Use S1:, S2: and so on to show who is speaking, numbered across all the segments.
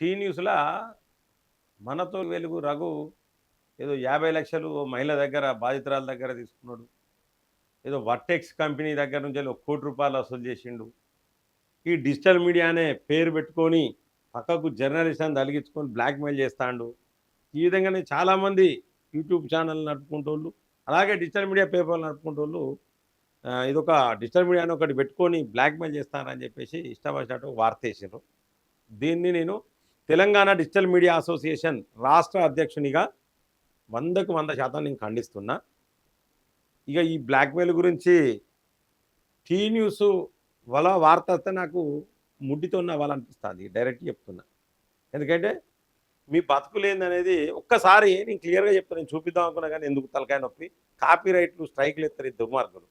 S1: Tea న్యూస్లో మనతో వెలుగు రఘు ఏదో యాభై లక్షలు మహిళ దగ్గర బాధితురాల దగ్గర తీసుకున్నాడు. ఏదో వర్టెక్స్ కంపెనీ దగ్గర నుంచి ఒక కోటి రూపాయలు వసూలు చేసిండు. ఈ డిజిటల్ మీడియా అనే పేరు పెట్టుకొని పక్కకు జర్నలిస్ట్ అని తలిగించుకొని బ్లాక్మెయిల్ చేస్తాడు. ఈ విధంగానే చాలామంది యూట్యూబ్ ఛానల్ నడుపుకుంటోళ్ళు అలాగే డిజిటల్ మీడియా పేపర్లు నడుపుకుంటోళ్ళు ఇదొక డిజిటల్ మీడియా అని ఒకటి పెట్టుకొని బ్లాక్మెయిల్ చేస్తానని చెప్పేసి ఇష్టపడినట్టు వార్త వేసారు దీన్ని నేను తెలంగాణ డిజిటల్ మీడియా అసోసియేషన్ రాష్ట్ర అధ్యక్షునిగా వందకు వంద శాతం నేను ఖండిస్తున్నా. ఇక ఈ బ్లాక్మెయిల్ గురించి టీ న్యూస్ వల వార్త వస్తే నాకు ముడ్డితో అవ్వాలనిపిస్తుంది. డైరెక్ట్ చెప్తున్నా. ఎందుకంటే మీ బతుకులేందనేది ఒక్కసారి నేను క్లియర్గా చెప్తాను నేను చూపిద్దాం అనుకున్నా కానీ ఎందుకు తలకాయ నొప్పి? కాపీ రైట్లు స్ట్రైక్లు ఎత్తారు ఈ దుర్మార్గులు.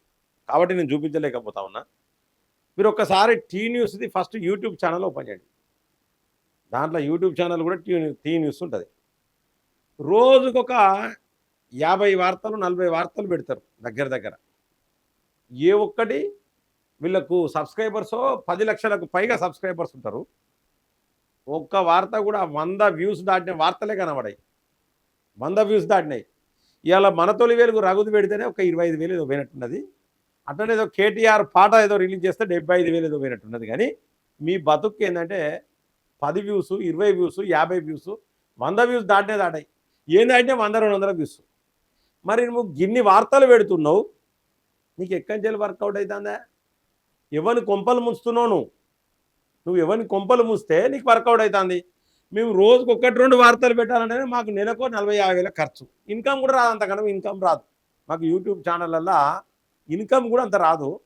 S1: కాబట్టి నేను చూపించలేకపోతా ఉన్నా. మీరు ఒక్కసారి టీ న్యూస్ది ఫస్ట్ యూట్యూబ్ ఛానల్ ఓపెన్ చేయండి. దాంట్లో యూట్యూబ్ ఛానల్ కూడా టీ టీ న్యూస్ ఉంటుంది. రోజుకొక యాభై వార్తలు నలభై వార్తలు పెడతారు దగ్గర దగ్గర. ఏ ఒక్కటి వీళ్ళకు సబ్స్క్రైబర్స్ పది లక్షలకు పైగా సబ్స్క్రైబర్స్ ఉంటారు. ఒక్క వార్త కూడా వంద వ్యూస్ దాటిన వార్తలే కనబడాయి. వంద వ్యూస్ దాటినాయి. ఇవాళ మన తొలి వేలకు రగుదు పెడితేనే ఒక ఇరవై ఐదు వేలు ఏదో పోయినట్టున్నది. అట్లనే ఏదో కేటీఆర్ పాట ఏదో రిలీజ్ చేస్తే డెబ్బై ఐదు వేలు ఏదో పోయినట్టున్నది. కానీ మీ బతుకు ఏంటంటే పది వ్యూస్ ఇరవై వ్యూస్ యాభై వ్యూస్ వంద వ్యూస్ దాటినే దాటాయి. ఏందంటే వంద రెండు వందల వ్యూస్. మరి నువ్వు గిన్ని వార్తలు పెడుతున్నావు నీకు ఎక్కడి నుంచి వర్కౌట్ అవుతుందా ఎవరిని కొంపలు ముంచుతున్నావు నువ్వు? నువ్వు ఎవరిని కొంపలు ముస్తే నీకు వర్కౌట్ అవుతుంది మేము రోజుకు ఒకటి రెండు వార్తలు పెట్టాలంటే మాకు నెలకు నలభై యాభై వేల ఖర్చు. ఇన్కమ్ కూడా రాదు అంతకన్నా ఇన్కమ్ రాదు. మాకు యూట్యూబ్ ఛానళ్ళల్లో ఇన్కమ్ కూడా అంత రాదు.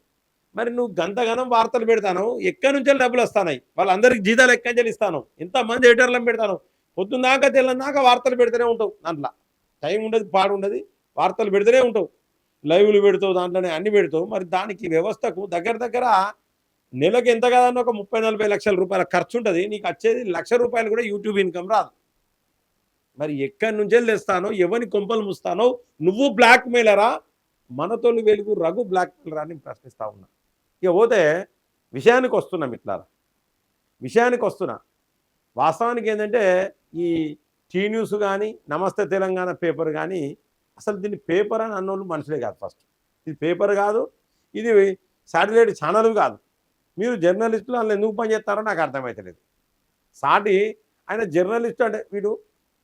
S1: మరి నువ్వు గంతగనం వార్తలు పెడతాను ఎక్కడి నుంచి డబ్బులు వస్తాయి వాళ్ళందరికీ జీతాలు ఎక్కడి నుంచి ఇస్తాను ఎంతమంది ఎడిటర్లను పెడతాను పొద్దున్నాక తెల్లన్నాక వార్తలు పెడుతూనే ఉంటావు. దాంట్లో టైం ఉండదు పాడు ఉండదు వార్తలు పెడుతూనే ఉంటావు. లైవ్లు పెడతావు దాంట్లోనే అన్ని పెడతావు. మరి దానికి వ్యవస్థకు దగ్గర దగ్గర నెలకు ఎంత కాదన్న ఒక ముప్పై నలభై లక్షల రూపాయల ఖర్చు ఉంటుంది. నీకు వచ్చేది లక్ష రూపాయలు కూడా యూట్యూబ్ ఇన్కమ్ రాదు. మరి ఎక్కడి నుంచే తెస్తానో ఎవరిని కొంపలు ముస్తానో నువ్వు బ్లాక్మెయిలరా? మనతోని వెలుగు రఘు బ్లాక్మెయిలరా అని ప్రశ్నిస్తా ఉన్నా. ఇక పోతే విషయానికి వస్తున్నాం ఇట్లా విషయానికి వస్తున్నా. వాస్తవానికి ఏంటంటే ఈ టీ న్యూస్ కానీ నమస్తే తెలంగాణ పేపర్ కానీ అసలు దీన్ని పేపర్ అని అన్నోళ్ళు మనుషులే కాదు ఫస్ట్. ఇది పేపర్ కాదు ఇది శాటిలైట్ ఛానల్ కాదు. మీరు జర్నలిస్టులు అందులో ఎందుకు పనిచేస్తారో నాకు అర్థమవుతలేదు సాటి ఆయన జర్నలిస్ట్ అంటే వీడు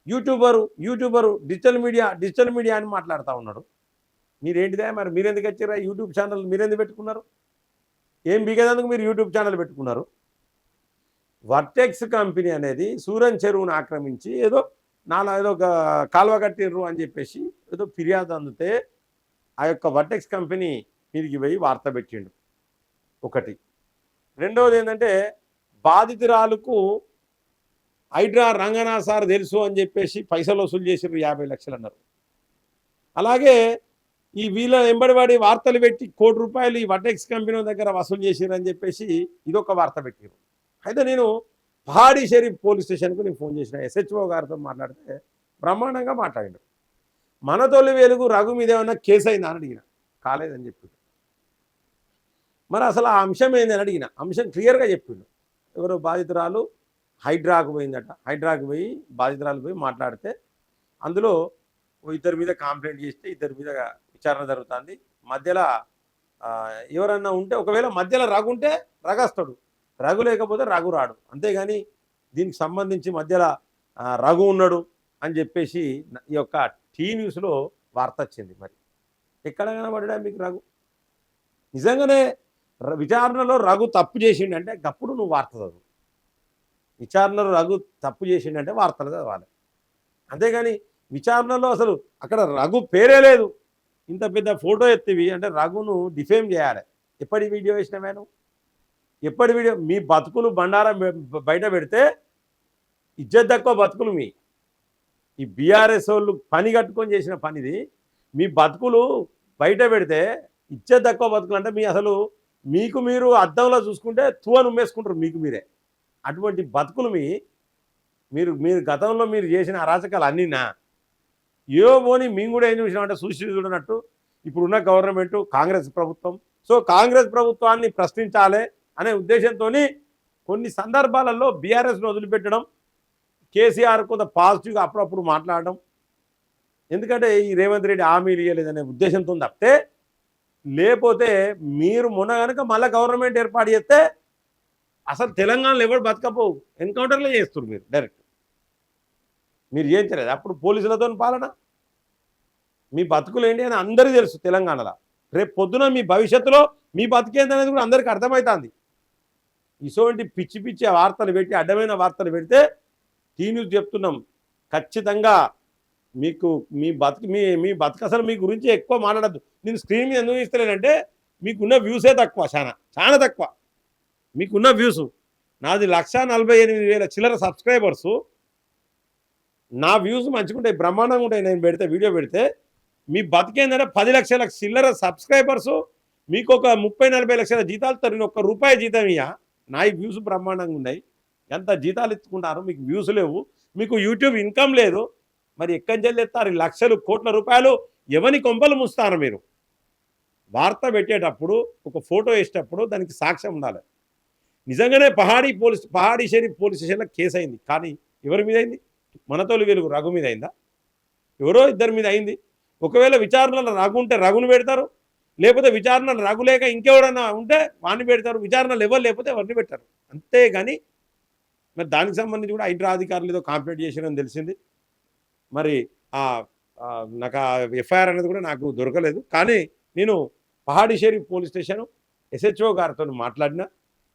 S1: youtuber youtuber digital media digital media అని మాట్లాడుతూ ఉన్నాడు. మీరేంటిదే? మరి మీరెందుకు వచ్చారా? యూట్యూబ్ ఛానల్ మీరెందుకు పెట్టుకున్నారు? ఏం బిగేదందుకు మీరు యూట్యూబ్ ఛానల్ పెట్టుకున్నారు? వర్టెక్స్ కంపెనీ అనేది సూరన్ చెరువును ఆక్రమించి ఏదో నాలా ఏదో ఒక కాలువ కట్టిర్రు అని చెప్పేసి ఏదో ఫిర్యాదు అందితే ఆ యొక్క వర్టెక్స్ కంపెనీ మీదికి పోయి వార్త పెట్టిండు. ఒకటి. రెండవది ఏంటంటే బాధితురాలకు హైడ్రా రంగనా సార్ తెలుసు అని చెప్పేసి పైసలు వసూలు చేసిర్రు యాభై లక్షలు అన్నారు. అలాగే ఈ వీళ్ళ వెంబడివాడి వార్తలు పెట్టి కోటి రూపాయలు ఈ వటెక్స్ కంపెనీ దగ్గర వసూలు చేసిర్రు అని చెప్పేసి ఇదొక వార్త పెట్టారు. అయితే నేను పహాడీ షరీఫ్ పోలీస్ స్టేషన్కు నేను ఫోన్ చేసిన ఎస్హెచ్ఓ గారితో మాట్లాడితే బ్రహ్మాండంగా మాట్లాడాడు మన తొలి వెలుగు రఘు మీద ఏమన్నా కేసు అయిందా అని అడిగిన. కాలేదని చెప్పిండు మరి అసలు ఆ అంశం ఏందని అడిగిన. అంశం క్లియర్గా చెప్పిండు ఎవరో బాధితురాలు హైడ్రాకు పోయిందట. హైడ్రాకు పోయి బాధితురాలు పోయి మాట్లాడితే అందులో ఇద్దరి మీద కంప్లైంట్ చేస్తే ఇద్దరి మీద విచారణ జరుగుతుంది. మధ్యలో ఎవరన్నా ఉంటే ఒకవేళ మధ్యలో రఘు ఉంటే రగస్తాడు. రగు లేకపోతే రఘు రాడు. అంతేగాని దీనికి సంబంధించి మధ్యలో రఘు ఉన్నాడు అని చెప్పేసి ఈ యొక్క టీ న్యూస్లో వార్త వచ్చింది మరి. ఎక్కడ కనబడ్డా మీకు రఘు నిజంగానే ర- విచారణలో రఘు తప్పు చేసిండంటే గప్పుడు నువ్వు వార్త చదువు. విచారణలో రఘు తప్పు చేసిండంటే వార్తలు చదవాలి. అంతేగాని విచారణలో అసలు అక్కడ రఘు పేరే లేదు. ఇంత పెద్ద ఫోటో ఎత్తివి అంటే రఘును డిఫేమ్ చేయాలి. ఎప్పటి వీడియో వేసినవే నువ్వు ఎప్పటి వీడియో? మీ బతుకులు బండారం బయట పెడితే ఇజ్జత్ తక్కువ బతుకులు మీ. ఈ బీఆర్ఎస్ వాళ్ళు పని కట్టుకొని చేసిన పనిది. మీ బతుకులు బయట పెడితే ఇజ్జత్ తక్కువ బతుకులు అంటే మీ అసలు మీకు మీరు అద్దంలో చూసుకుంటే తువ ఉమ్మేసుకుంటారు మీకు మీరే. అటువంటి బతుకులు మీ. మీరు మీరు గతంలో మీరు చేసిన అరాచకాలు అన్నీనా? ఏవో పోని మేము కూడా ఏం చూసినామంటే చూసి చూడనట్టు. ఇప్పుడున్న గవర్నమెంట్ కాంగ్రెస్ ప్రభుత్వం. సో కాంగ్రెస్ ప్రభుత్వాన్ని ప్రశ్నించాలి అనే ఉద్దేశంతో కొన్ని సందర్భాలలో బీఆర్ఎస్ను వదిలిపెట్టడం కేసీఆర్ కొంత పాజిటివ్గా అప్పుడప్పుడు మాట్లాడడం. ఎందుకంటే ఈ రేవంత్ రెడ్డి హామీలు ఇవ్వలేదనే ఉద్దేశంతో తప్పితే లేకపోతే మీరు మొన్న కనుక మళ్ళీ గవర్నమెంట్ ఏర్పాటు చేస్తే అసలు తెలంగాణలో ఎవరు బతకపోవు ఎన్కౌంటర్లే చేస్తారు మీరు డైరెక్ట్. మీరు చేయించలేదు అప్పుడు పోలీసులతో పాలన? మీ బతుకులు ఏంటి అని అందరూ తెలుసు తెలంగాణలో. రేపు పొద్దున మీ భవిష్యత్తులో మీ బతికేందనేది కూడా అందరికీ అర్థమవుతుంది. ఇటువంటి పిచ్చి పిచ్చి వార్తలు పెట్టి అడ్డమైన వార్తలు పెడితే టీ న్యూస్ చెప్తున్నాం. ఖచ్చితంగా మీకు మీ బతుకు మీ మీ బతుకు అసలు మీ గురించి ఎక్కువ మాట్లాడద్దు. నేను స్క్రీన్ మీద ఎందుకు ఇస్తలేనంటే మీకున్న వ్యూసే తక్కువ చాలా చాలా తక్కువ. మీకున్న వ్యూస్. నాది లక్ష నలభై ఎనిమిది వేల చిల్లర సబ్స్క్రైబర్సు. నా వ్యూస్ మంచిగుంటాయి బ్రహ్మాండంగా ఉంటాయి నేను పెడితే వీడియో పెడితే. మీ బతికేందంటే పది లక్షల చిల్లర సబ్స్క్రైబర్సు మీకు ఒక ముప్పై నలభై లక్షల జీతాలు తరిగిన ఒక్క రూపాయి జీతం ఇయ్యా. నా వ్యూస్ బ్రహ్మాండంగా ఉన్నాయి ఎంత జీతాలు ఎత్తుకుంటారు మీకు వ్యూస్ లేవు. మీకు యూట్యూబ్ ఇన్కమ్ లేదు. మరి ఎక్కడి నుంచి ఎత్తారు లక్షలు కోట్ల రూపాయలు ఎవని కొంపలు ముస్తారు మీరు? వార్త పెట్టేటప్పుడు ఒక ఫోటో వేసేటప్పుడు దానికి సాక్ష్యం ఉండాలి. నిజంగానే పహాడీ పోలీస్ పహాడీ షరీఫ్ పోలీస్ స్టేషన్లో కేసు అయింది కానీ ఎవరి మీద అయింది? మనతోలి వెలుగు రఘు మీద అయిందా? ఎవరో ఇద్దరి మీద అయింది. ఒకవేళ విచారణలో రఘు ఉంటే రఘును పెడతారు. లేకపోతే విచారణ రఘు లేక ఇంకెవడన్నా ఉంటే వాడిని పెడతారు. విచారణలు ఎవరు లేకపోతే ఎవరిని పెట్టారు. అంతేగాని మరి దానికి సంబంధించి కూడా హైడ్రా అధికారులు ఏదో కాంప్లైంట్ చేశారని తెలిసింది. మరి ఆ ఆ, నాకు ఆ ఎఫ్ఐఆర్ అనేది కూడా నాకు దొరకలేదు. కానీ నేను Pahadi Sharif police station SHO గారితో మాట్లాడిన.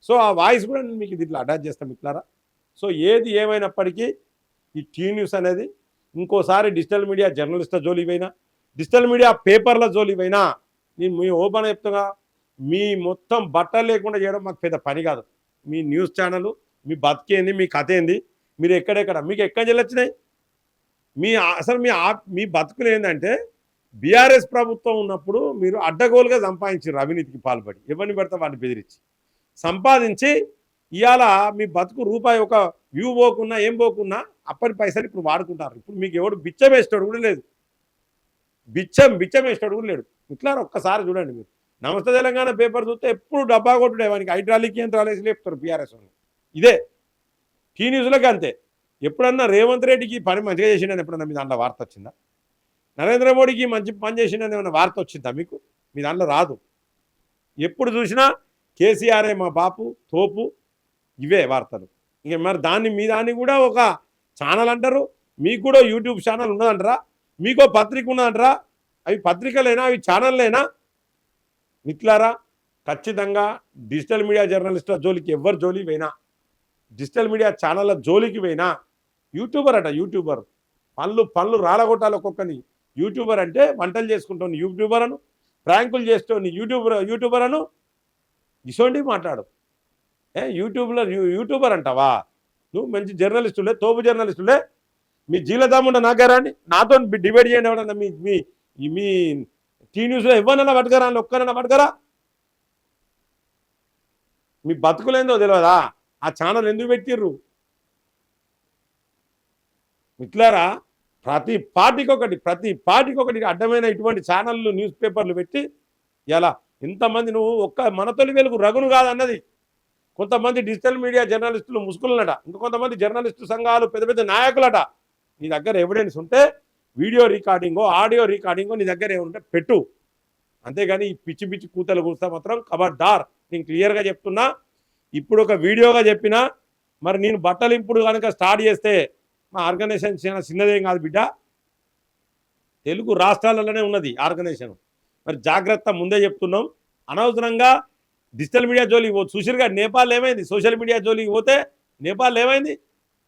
S1: సో ఆ వాయిస్ కూడా నేను మీకు దీంట్లో అటాచ్ చేస్తాను మిట్లారా సో ఏది ఏమైనప్పటికీ ఈ టీ న్యూస్ అనేది ఇంకోసారి డిజిటల్ మీడియా జర్నలిస్ట్ల జోలి పోయినా డిజిటల్ మీడియా పేపర్ల జోలి పోయినా నేను మీ ఓపెన్ చెప్తున్నా మీ మొత్తం బట్టలు లేకుండా చేయడం మాకు పెద్ద పని కాదు. మీ న్యూస్ ఛానల్ మీ బతికేంది మీ కథ ఏంది మీరు ఎక్కడెక్కడ మీకు ఎక్కడ చెల్లొచ్చినాయి మీ అసలు మీ ఆ- మీ బతుకులు ఏంటంటే బీఆర్ఎస్ ప్రభుత్వం ఉన్నప్పుడు మీరు అడ్డగోలుగా సంపాదించారు అవినీతికి పాల్పడి. ఎవరిని పెడితే వాడిని బెదిరించి. సంపాదించి ఇవాళ మీ బతుకు రూపాయి ఒక వ్యూ పోకున్నా ఏం పోకున్నా అప్పటి పైసలు ఇప్పుడు వాడుకుంటారు. ఇప్పుడు మీకు ఎవడు బిచ్చం వేసేటోడు కూడా లేదు. బిచ్చం బిచ్చం వేసేటోడు కూడా లేడు. ఇట్లా ఒక్కసారి చూడండి మీరు. నమస్తే తెలంగాణ పేపర్ చూస్తే ఎప్పుడు డబ్బా కొట్టుడే వానికి. హైడ్రాలిక్ యంత్రాలు వేసి లేపుతారు బీఆర్ఎస్ ఇదే. టీ న్యూస్లోకి అంతే. ఎప్పుడన్నా రేవంత్ రెడ్డికి పని మంచిగా చేసిండని ఎప్పుడన్నా మీ దాంట్లో వార్త వచ్చిందా? నరేంద్ర మోడీకి మంచి పని చేసిండని ఏమైనా వార్త వచ్చిందా మీకు? మీ దాంట్లో రాదు. ఎప్పుడు చూసినా కేసీఆర్ఏ మా బాపు తోపు ఇవే వార్తలు. ఇక మరి దాన్ని మీ దాన్ని కూడా ఒక ఛానల్ అంటారు మీకు కూడా యూట్యూబ్ ఛానల్ ఉన్నదంటరా మీకో పత్రిక ఉన్నదంటరా అవి పత్రికలైనా అవి ఛానళ్ళైనా మిత్లారా ఖచ్చితంగా డిజిటల్ మీడియా జర్నలిస్టుల జోలికి ఎవరు జోలి పోయినా డిజిటల్ మీడియా ఛానళ్ళ జోలికి పోయినా యూట్యూబర్ అట యూట్యూబర్. పళ్ళు పళ్ళు రాలగొట్టాలి ఒక్కొక్కని. యూట్యూబర్ అంటే వంటలు చేసుకుంటాను యూట్యూబర్ అను ప్రాంకులు చేస్తాను యూట్యూబర్ యూట్యూబర్ అను ఇసోంటి మాట్లాడు ఏ యూట్యూబ్లో యూట్యూబర్ అంటావా? నువ్వు మంచి జర్నలిస్టులే తోపు జర్నలిస్టులే. మీ జీలదాముండ నాగారాన్ని నాతో డిబేట్ చేయండి ఎవడన్నా మీ మీ మీ టీ న్యూస్లో ఎవరన్నా పట్టుకరా అని ఒక్కరన్నా పట్టుకరా. మీ బతుకులేందో తెలియదా ఆ ఛానల్ ఎందుకు పెట్టిర్రు? మిట్లారా ప్రతి పార్టీకి ఒకటి ప్రతి పార్టీకి ఒకటి అడ్డమైన ఇటువంటి ఛానళ్ళు న్యూస్ పేపర్లు పెట్టి ఎలా ఇంతమంది నువ్వు ఒక్క మనతొలి వెలుగు రగును కాదన్నది. కొంతమంది డిజిటల్ మీడియా జర్నలిస్టులు ముసుగులనట. ఇంకొంతమంది జర్నలిస్టు సంఘాలు పెద్ద పెద్ద నాయకులట. నీ దగ్గర ఎవిడెన్స్ ఉంటే వీడియో రికార్డింగో ఆడియో రికార్డింగో నీ దగ్గర ఏముంటే పెట్టు. అంతేగాని ఈ పిచ్చి పిచ్చి కూతలు కూస్తే మాత్రం ఖబర్దార్ నేను క్లియర్గా చెప్తున్నా. ఇప్పుడు ఒక వీడియోగా చెప్పినా మరి నేను బట్టలు ఇప్పుడు కనుక స్టార్ట్ చేస్తే మా ఆర్గనైజేషన్ చాలా చిన్నదేం కాదు బిడ్డ. తెలుగు రాష్ట్రాలలోనే ఉన్నది ఆర్గనైజేషన్. మరి జాగ్రత్త ముందే చెప్తున్నాం. అనవసరంగా డిజిటల్ మీడియా జోలికి పోదు సుశీర్గా నేపాల్ ఏమైంది? సోషల్ మీడియా జోలికి పోతే నేపాల్ ఏమైంది?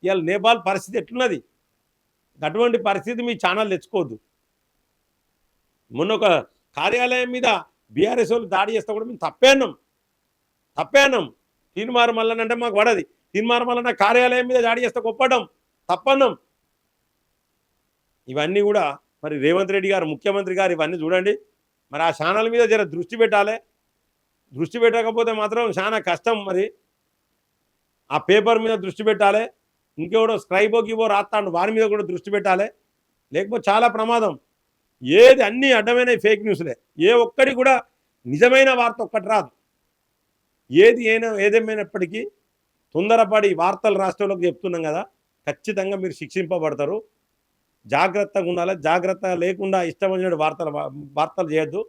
S1: ఇవాళ నేపాల్ పరిస్థితి ఎట్లున్నది? అటువంటి పరిస్థితి మీ ఛానల్ తెచ్చుకోవద్దు. మొన్న ఒక కార్యాలయం మీద బీఆర్ఎస్ వాళ్ళు దాడి చేస్తే కూడా మేము తప్పే అన్నాం. తప్పే అన్నాం. అంటే మాకు పడది. తీన్మార్ మల్లన్న కార్యాలయం మీద దాడి చేస్తే గొప్పడం తప్పన్నాం ఇవన్నీ కూడా మరి రేవంత్ రెడ్డి గారు ముఖ్యమంత్రి గారు ఇవన్నీ చూడండి. మరి ఆ ఛానల్ మీద జర దృష్టి పెట్టాలి. దృష్టి పెట్టకపోతే మాత్రం చాలా కష్టం మరి. ఆ పేపర్ మీద దృష్టి పెట్టాలి. ఇంకెవడో స్క్రైబో గివో రాస్తాడు వారి మీద కూడా దృష్టి పెట్టాలి. లేకపోతే చాలా ప్రమాదం. ఏది అన్ని అడ్డమైన ఫేక్ న్యూస్లే. ఏ ఒక్కడి కూడా నిజమైన వార్త ఒక్కటి రాదు. ఏది ఏనా ఏదేమైనప్పటికీ తొందరపడి వార్తలు రాష్ట్రంలోకి చెప్తున్నాం కదా ఖచ్చితంగా మీరు శిక్షింపబడతారు. జాగ్రత్తగా ఉండాలి. జాగ్రత్త లేకుండా ఇష్టమైన వార్తలు వార్తలు చేయొద్దు.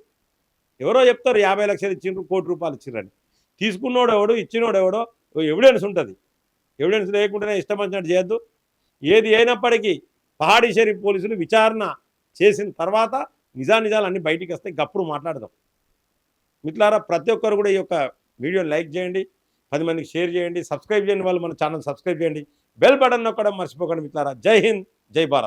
S1: ఎవరో చెప్తారు యాభై లక్షలు ఇచ్చిండ్రు కోటి రూపాయలు ఇచ్చిండ్రని తీసుకున్నోడు ఎవడు ఇచ్చినోడు ఎవడో ఎవిడెన్స్ ఉంటుంది. ఎవిడెన్స్ లేకుండానే ఇష్టం వచ్చినట్టు చేయొద్దు. ఏది అయినప్పటికీ పహాడీ షరీఫ్ పోలీసులు విచారణ చేసిన తర్వాత నిజానిజాలు అన్ని బయటికి వస్తే గప్పుడు మాట్లాడదాం. మిట్లారా ప్రతి ఒక్కరు కూడా ఈ యొక్క వీడియోని లైక్ చేయండి పది మందికి షేర్ చేయండి సబ్స్క్రైబ్ చేయని వాళ్ళు మన ఛానల్ సబ్స్క్రైబ్ చేయండి. బెల్ బటన్ నొక్కడం మర్చిపోకండి మిట్లారా జై హింద్ జై భారత్.